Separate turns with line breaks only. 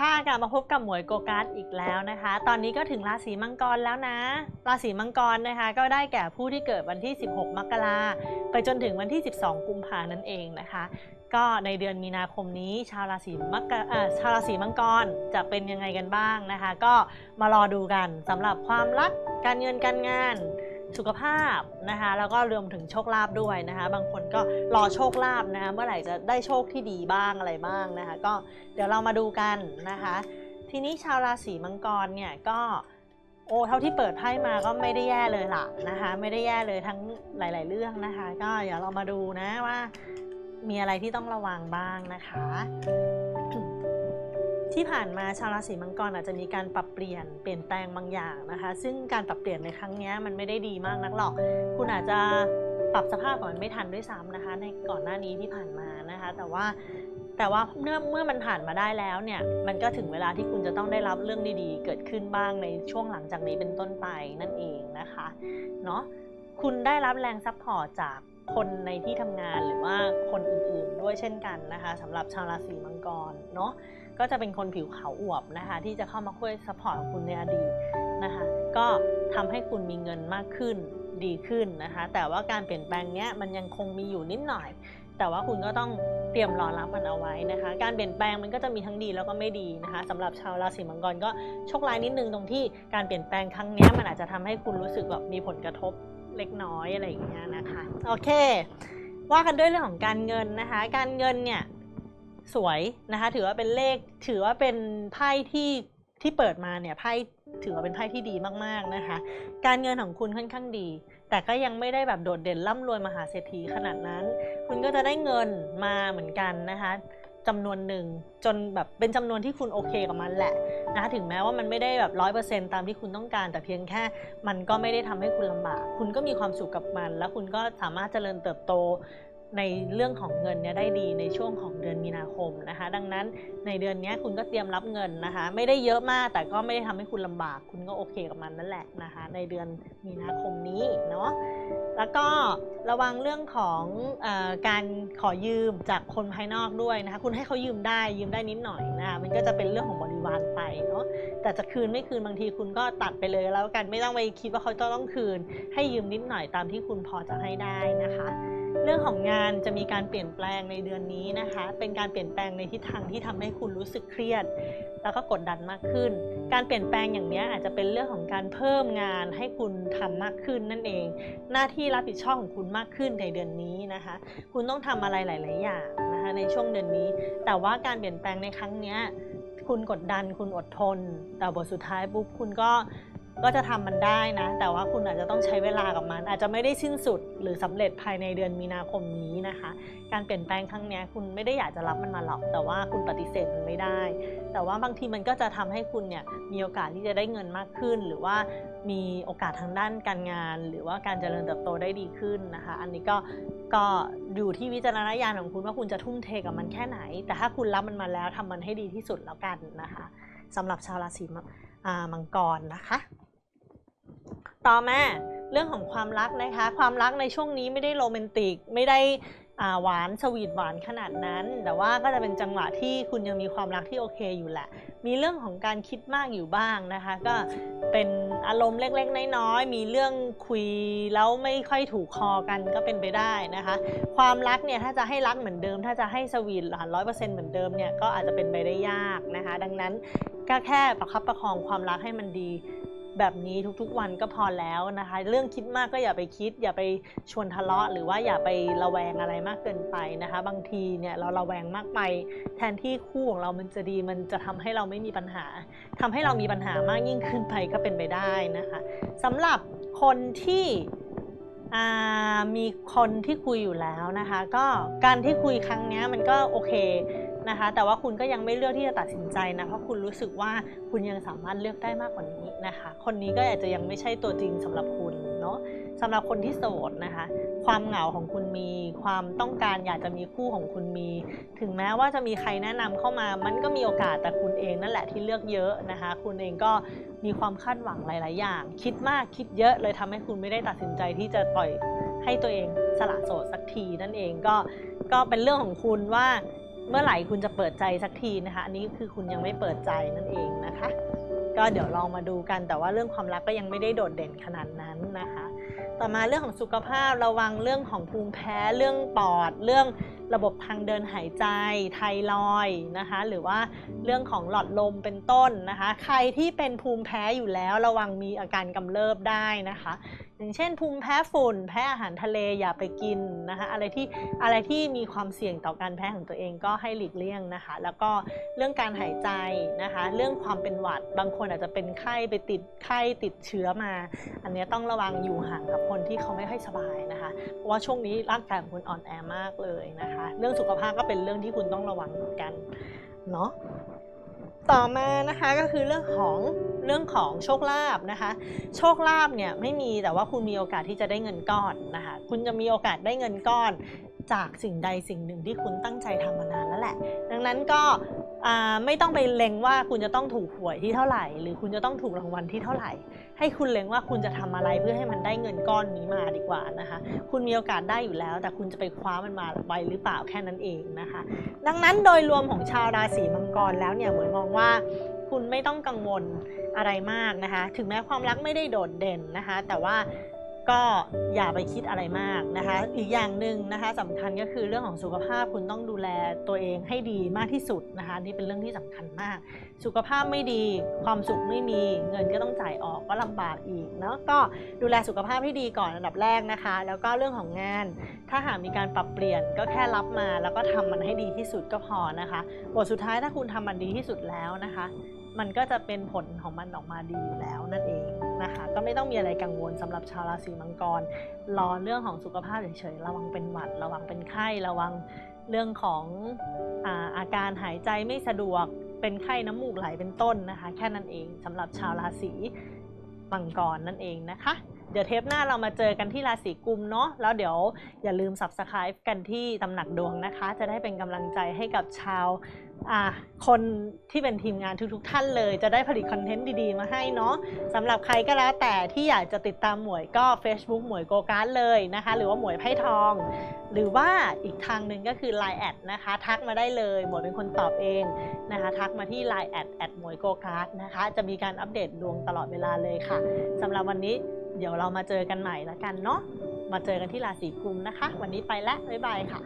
ค่ะกลับมาพบกับหมวยโกการ์ดอีกแล้วนะคะ ตอนนี้ก็ถึงราศีมังกรแล้วนะ ราศีมังกรนะคะ ก็ได้แก่ผู้ที่เกิดวันที่ 16 มกราไปจนถึงวันที่ 12 กุมภานั่นเองนะคะ ก็ในเดือนมีนาคมนี้ ชาวราศีมังกรชาวราศีมังกรจะเป็นยังไงกันบ้างนะคะ ก็มารอดูกันสำหรับความรักการเงินการงาน สุขภาพนะคะแล้วก็รวมถึงโชคลาภด้วยนะคะบางคนก็รอโชคลาภนะคะเมื่อไหร่จะได้โชคที่ดีบ้างอะไรบ้างนะคะก็เดี๋ยวเรามาดูกันนะคะ ทีนี้ชาวราศีมังกรเนี่ยก็โอ้เท่าที่เปิดไพ่มาก็ไม่ได้แย่เลยล่ะนะคะไม่ได้แย่เลยทั้งหลาย ๆ เรื่องนะคะ ก็เดี๋ยวเรามาดูนะว่ามีอะไรที่ต้องระวังบ้างนะคะ ที่ผ่านมาชาวราศีมังกรอาจจะมีการปรับเปลี่ยนเปลี่ยนแปลงบางอย่างนะคะ ซึ่งการปรับเปลี่ยนในครั้งนี้มันไม่ได้ดีมากนักหรอก คุณอาจจะปรับสภาพก่อนไม่ทันด้วยซ้ำนะคะ ในก่อนหน้านี้ที่ผ่านมานะคะ แต่ว่าแต่ว่าเมื่อเมื่อมันผ่านมาได้แล้วเนี่ย มันก็ถึงเวลาที่คุณจะต้องได้รับเรื่องดีๆ เกิดขึ้นบ้างในช่วงหลังจากนี้เป็นต้นไปนั่นเองนะคะเนาะคุณได้รับแรงซัพพอร์ตจาก คนในที่ทำงานหรือว่าคนอื่นๆด้วยเช่นกันนะคะสำหรับชาวราศีมังกรเนาะก็จะเป็นคนผิวขาวอวบนะคะที่จะเข้ามาช่วยซัพพอร์ตคุณในอดีตนะคะก็ทำให้คุณมีเงินมากขึ้นดีขึ้นนะคะ แต่ว่าการเปลี่ยนแปลงเนี้ยมันยังคงมีอยู่นิดหน่อย แต่ว่าคุณก็ต้องเตรียมรอรับมันเอาไว้นะคะ การเปลี่ยนแปลงมันก็จะมีทั้งดีแล้วก็ไม่ดีนะคะสำหรับชาวราศีมังกรก็โชคร้ายนิดนึงตรงที่การเปลี่ยนแปลงครั้งเนี้ยมันอาจจะทำให้คุณรู้สึกแบบมีผลกระทบ เล็กน้อยอะไรอย่างเงี้ยนะคะ โอเค ว่ากันด้วยเรื่องของการเงินนะคะ การเงินเนี่ยสวยนะคะ ถือว่าเป็นเลขถือว่าเป็นไพ่ที่ที่เปิดมาเนี่ยไพ่ถือว่าเป็นไพ่ที่ดีมากๆนะคะ การเงินของคุณค่อนข้างดี แต่ก็ยังไม่ได้แบบโดดเด่นร่ำรวยมหาเศรษฐีขนาดนั้น คุณก็จะได้เงินมาเหมือนกันนะคะจำนวนหนึ่งจนแบบเป็นจำนวนที่คุณโอเคกับมันแหละ นะคะถึงแม้ว่ามันไม่ได้แบบร้อยเปอร์เซ็นตามที่คุณต้องการ แต่เพียงแค่มันก็ไม่ได้ทำให้คุณลำบาก คุณก็มีความสุขกับมัน แล้วคุณก็สามารถเจริญเติบโตในเรื่องของเงินเนี่ยได้ดีในช่วงของเดือนมีนาคมนะคะ ดังนั้นในเดือนนี้คุณก็เตรียมรับเงินนะคะ ไม่ได้เยอะมากแต่ก็ไม่ได้ทำให้คุณลำบาก คุณก็โอเคกับมันนั่นแหละนะคะ ในเดือนมีนาคมนี้เนาะแล้วก็ระวังเรื่องของออการขอยืมจากคนภายนอกด้วยนะคะ คุณให้เขายืมได้ยืมได้นิดหน่อยนะคะมันก็จะเป็นเรื่องของบริ วารไปเนาะแต่จะคืนไม่คืนบางทีคุณก็ตัดไปเลยแล้วกันไม่ต้องไปคิดว่าเขาจะต้องคืน ให้ยืมนิดหน่อยตามที่คุณพอจะให้ได้นะคะ เรื่องของงานจะมีการเปลี่ยนแปลงในเดือนนี้นะคะ เป็นการเปลี่ยนแปลงในทิศทางที่ทำให้คุณรู้สึกเครียด แล้วก็กดดันมากขึ้น การเปลี่ยนแปลงอย่างนี้อาจจะเป็นเรื่องของการเพิ่มงานให้คุณทำมากขึ้นนั่นเอง หน้าที่รับผิดชอบของคุณมากขึ้นในเดือนนี้นะคะ คุณต้องทำอะไรหลาย ๆ อย่างนะคะในช่วงเดือนนี้ แต่ว่าการเปลี่ยนแปลงในครั้งนี้ คุณกดดัน คุณอดทน แต่บทสุดท้ายปุ๊บคุณก็ ก็จะทำมันได้นะ แต่ว่าคุณอาจจะต้องใช้เวลากับมัน อาจจะไม่ได้สิ้นสุด หรือสำเร็จภายในเดือนมีนาคมนี้นะคะ การเปลี่ยนแปลงครั้งนี้คุณไม่ได้อยากจะรับมันมาหรอก แต่ว่าคุณปฏิเสธมันไม่ได้ แต่ว่าบางทีมันก็จะทำให้คุณเนี่ยมีโอกาสที่จะได้เงินมากขึ้น หรือว่ามีโอกาสทางด้านการงาน หรือว่าการเจริญเติบโตได้ดีขึ้นนะคะ อันนี้ก็ก็อยู่ที่วิจารณญาณของคุณว่าคุณจะทุ่มเทกับมันแค่ไหน แต่ถ้าคุณรับมันมาแล้วทำมันให้ดีที่สุดแล้วกันนะคะสำหรับชาวราศีมังกรนะคะ ต่อมาเรื่องของความรักนะคะ ความรักในช่วงนี้ไม่ได้โรแมนติก ไม่ได้หวานสวีทหวานขนาดนั้น แต่ว่าก็จะเป็นจังหวะที่คุณยังมีความรักที่โอเคอยู่แหละ มีเรื่องของการคิดมากอยู่บ้างนะคะ ก็เป็นอารมณ์เล็กๆน้อยๆมีเรื่องคุยแล้วไม่ค่อยถูกคอกันก็เป็นไปได้นะคะ ความรักเนี่ยถ้าจะให้รักเหมือนเดิม ถ้าจะให้สวีทหวานร้อยเปอร์เซ็นต์เหมือนเดิมเนี่ยก็อาจจะเป็นไปได้ยากนะคะ ดังนั้นก็แค่ประคับประคองความรักให้มันดี แบบนี้ทุกๆวันก็พอแล้วนะคะ เรื่องคิดมากก็อย่าไปคิด อย่าไปชวนทะเลาะ หรือว่าอย่าไประแวงอะไรมากเกินไปนะคะ บางทีเนี่ยเราระแวงมากไป แทนที่คู่ของเรามันจะดีมันจะทำให้เราไม่มีปัญหาทำให้เรามีปัญหามากยิ่งขึ้นไปก็เป็นไปได้นะคะสำหรับคนที่มีคนที่คุยอยู่แล้วนะคะ ก็การที่คุยครั้งนี้มันก็โอเค นะคะ แต่ว่าคุณก็ยังไม่เลือกที่จะตัดสินใจนะเพราะคุณรู้สึกว่าคุณยังสามารถเลือกได้มากกว่านี้นะคะ คนนี้ก็อาจจะยังไม่ใช่ตัวจริงสำหรับคุณเนาะสำหรับคนที่โสดนะคะ ความเหงาของคุณมี ความต้องการอยากจะมีคู่ของคุณมี ถึงแม้ว่าจะมีใครแนะนำเข้ามา มันก็มีโอกาสแต่คุณเองนั่นแหละที่เลือกเยอะนะคะ คุณเองก็มีความคาดหวังหลาย ๆ อย่าง คิดมากคิดเยอะเลยทำให้คุณไม่ได้ตัดสินใจที่จะปล่อยให้ตัวเองสละโสดสักทีนั่นเองก็ก็เป็นเรื่องของคุณว่า เมื่อไหร่คุณจะเปิดใจสักทีนะคะ อันนี้คือคุณยังไม่เปิดใจนั่นเองนะคะ ก็เดี๋ยวลองมาดูกันแต่ว่าเรื่องความรักก็ยังไม่ได้โดดเด่นขนาดนั้นนะคะ ต่อมาเรื่องของสุขภาพระวังเรื่องของภูมิแพ้เรื่องปอด เรื่องระบบทางเดินหายใจไทรอยนะคะ หรือว่าเรื่องของหลอดลมเป็นต้นนะคะ ใครที่เป็นภูมิแพ้อยู่แล้วระวังมีอาการกำเริบได้นะคะ อย่างเช่นภูมิแพ้ฝุ่น แพ้อาหารทะเลอย่าไปกินนะคะอะไรที่อะไรที่มีความเสี่ยงต่อการแพ้ของตัวเองก็ให้หลีกเลี่ยงนะคะ แล้วก็เรื่องการหายใจนะคะ เรื่องความเป็นหวัดบางคนอาจจะเป็นไข้ไปติดไข้ติดเชื้อมา อันนี้ต้องระวังอยู่ห่างกับคนที่เขาไม่ค่อยสบายนะคะ เพราะว่าช่วงนี้ร่างกายของคุณอ่อนแอมากเลยนะคะ เรื่องสุขภาพก็เป็นเรื่องที่คุณต้องระวังเหมือนกันเนาะ ต่อมานะคะก็คือเรื่องของเรื่องของโชคลาภนะคะ โชคลาภเนี่ยไม่มีแต่ว่าคุณมีโอกาสที่จะได้เงินก้อนนะคะ คุณจะมีโอกาสได้เงินก้อนจากสิ่งใดสิ่งหนึ่งที่คุณตั้งใจทำมานานแล้วแหละ ดังนั้นก็ ไม่ต้องไปเล็งว่าคุณจะต้องถูกหวยที่เท่าไหร่ หรือคุณจะต้องถูกรางวัลที่เท่าไหร่ ให้คุณเล็งว่าคุณจะทำอะไรเพื่อให้มันได้เงินก้อนนี้มาดีกว่านะคะ คุณมีโอกาสได้อยู่แล้ว แต่คุณจะไปคว้ามันมาไวหรือเปล่าแค่นั้นเองนะคะ ดังนั้นโดยรวมของชาวราศีมังกรแล้วเนี่ยเหมือนมองว่าคุณไม่ต้องกังวลอะไรมากนะคะ ถึงแม้ความรักไม่ได้โดดเด่นนะคะ แต่ว่า ก็อย่าไปคิดอะไรมากนะคะ อีกอย่างหนึ่งนะคะสำคัญก็คือเรื่องของสุขภาพคุณต้องดูแลตัวเองให้ดีมากที่สุดนะคะนี่เป็นเรื่องที่สำคัญมาก สุขภาพไม่ดีความสุขไม่มีเงินก็ต้องจ่ายออกก็ลำบากอีกเนาะก็ดูแลสุขภาพให้ดีก่อนอันดับแรกนะคะ แล้วก็เรื่องของงาน ถ้าหากมีการปรับเปลี่ยนก็แค่รับมา แล้วก็ทำมันให้ดีที่สุดก็พอนะคะบทสุดท้ายถ้าคุณทำมันดีที่สุดแล้วนะคะ มันก็จะเป็นผลของมันออกมาดีอยู่แล้วนั่นเอง นะคะ ก็ไม่ต้องมีอะไรกังวลสำหรับชาวราศีมังกร รอเรื่องของสุขภาพเฉยๆ ระวังเป็นหวัด ระวังเป็นไข้ ระวังเรื่องของอาอาการหายใจไม่สะดวก เป็นไข้น้ำมูกไหลเป็นต้นนะคะ แค่นั้นเองสำหรับชาวราศีมังกรนั่นเองนะคะ เดี๋ยวเทปหน้าเรามาเจอกันที่ราศีกุมเนาะแล้วเดี๋ยวอย่าลืม subscribe กันที่ตำหนักดวงนะคะ จะได้เป็นกำลังใจให้กับชาวคนที่เป็นทีมงานทุก ๆ ท่านเลย จะได้ผลิตคอนเทนต์ดีๆ มาให้เนาะสำหรับใครก็แล้วแต่ที่อยากจะติดตามหมวยก็ Facebook หมวยโกการ์ดเลยนะคะ หรือว่าหมวยไพ่ทอง หรือว่าอีกทางหนึ่งก็คือ Line แอดนะคะ ทักมาได้เลยหมวยเป็นคนตอบเองนะคะ ทักมาที่ Line แอดแอดหมวยโกการ์ดนะคะ จะมีการอัปเดตดวงตลอดเวลาเลยค่ะสำหรับวันนี้ เดี๋ยวเรามาเจอกันใหม่ละกันเนาะมาเจอกันที่ราศีกุมนะคะ วันนี้ไปแล้วบ๊ายบายค่ะ